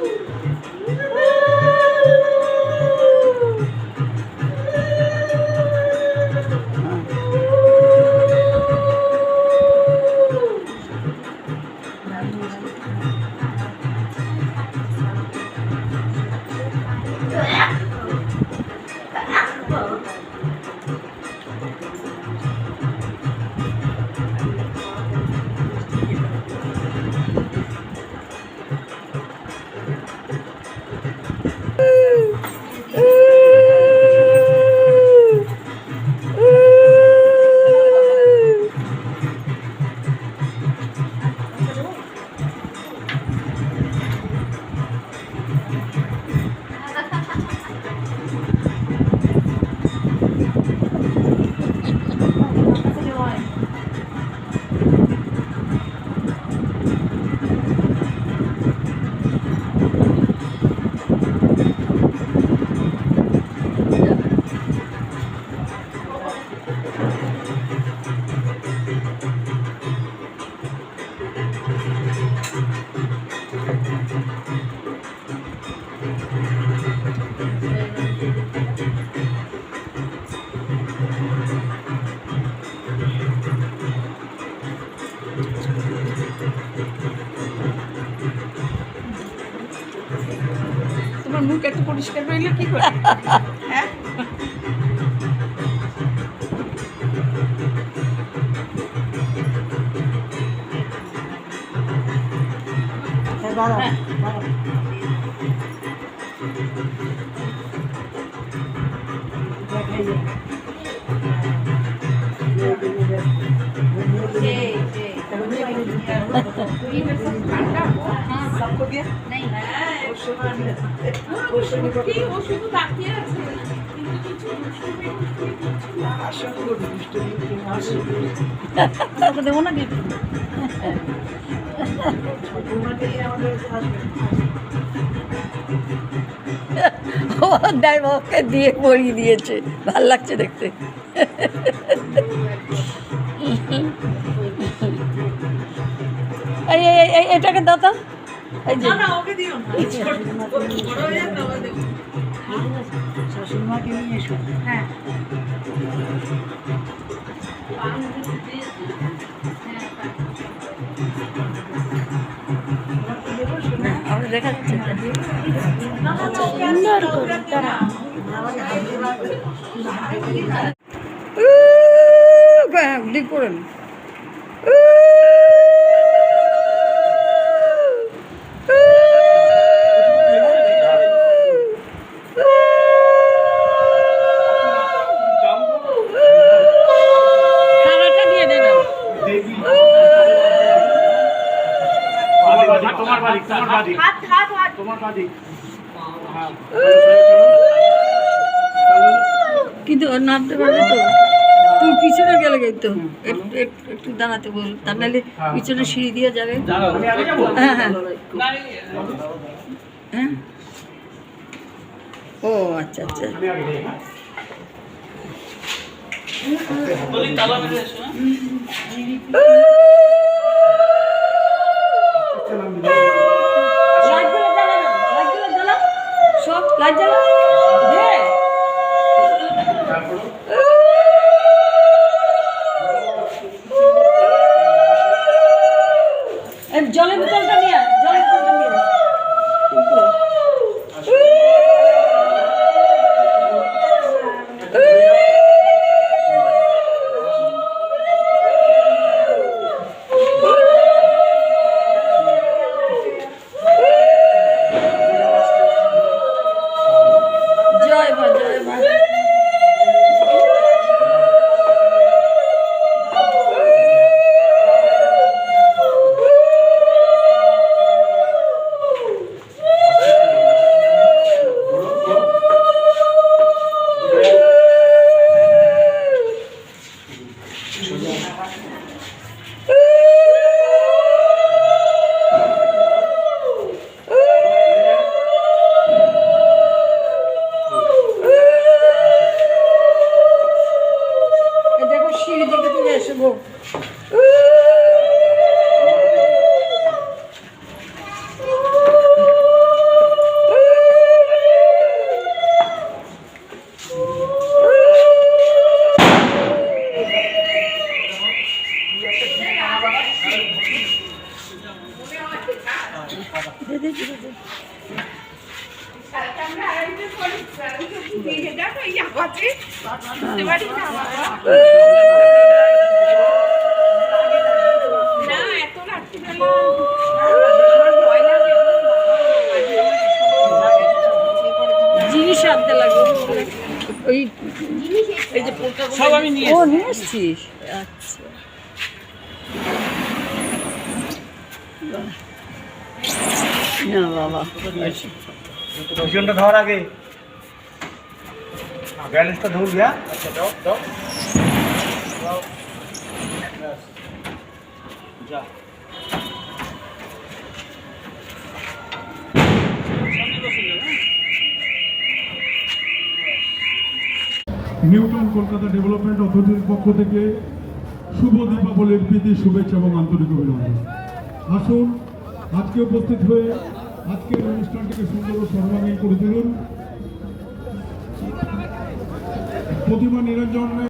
Ooh. মুখ এত পরিষ্কার রইলো কি করে হ্যাঁ सबको दिया नहीं কি ও শুধু তাকিয়ে আছে। কিন্তু কিছু দুষ্টুমি টুষ্টুমি কিছু না। আসল করে দুষ্টুমি আসল তোকে দেবো না গিফট তোমাকে আমাদের আসবে ও দেয় পরিয়ে দিয়েছে। ভালো লাগছে দেখতে। এই এটাকে দাও শাশুড়িমাকে নিয়ে এসো। হ্যাঁ। আমরা দেখাচ্ছি সুন্দর করে তারা তোমার বাড়ি তোমার বাড়ি তোমার বাড়ি। হাত হাত হাত। তোমার বাড়ি। হ্যাঁ কিন্তু ওর নামতে পারবে তো। তুই পিছনে গেলে গেই তো একটু একটু একটু দাঁড়াতে বল। তার নাহলে পিছনে সিঁড়ি দিয়ে যাবে। আমি আগে যাব? হ্যাঁ হ্যাঁ। হ্যাঁ? ও আচ্ছা আচ্ছা। আমি আগে লাইটগুলো জ্বালা সব লাইট জ্বালা জিনিস আনতে লাগবে ওই সব আমি নিয়ে এসছিস? আচ্ছা। না বাবা। পিছনটা ধর আগে। ব্যালেন্সটা ধরবি হ্যাঁ? আচ্ছা দাও দাও দাও। যা। নিউটন কলকাতা ডেভেলপমেন্ট অথরিটির পক্ষ থেকে শুভ দীপাবলির প্রীতি শুভেচ্ছা এবং আন্তরিক অভিনন্দন। আসুন আজকে উপস্থিত হয়ে আজকের অনুষ্ঠানটিকে সুন্দর সর্বাঙ্গীন করে তুলুন। প্রতিমা নিরঞ্জন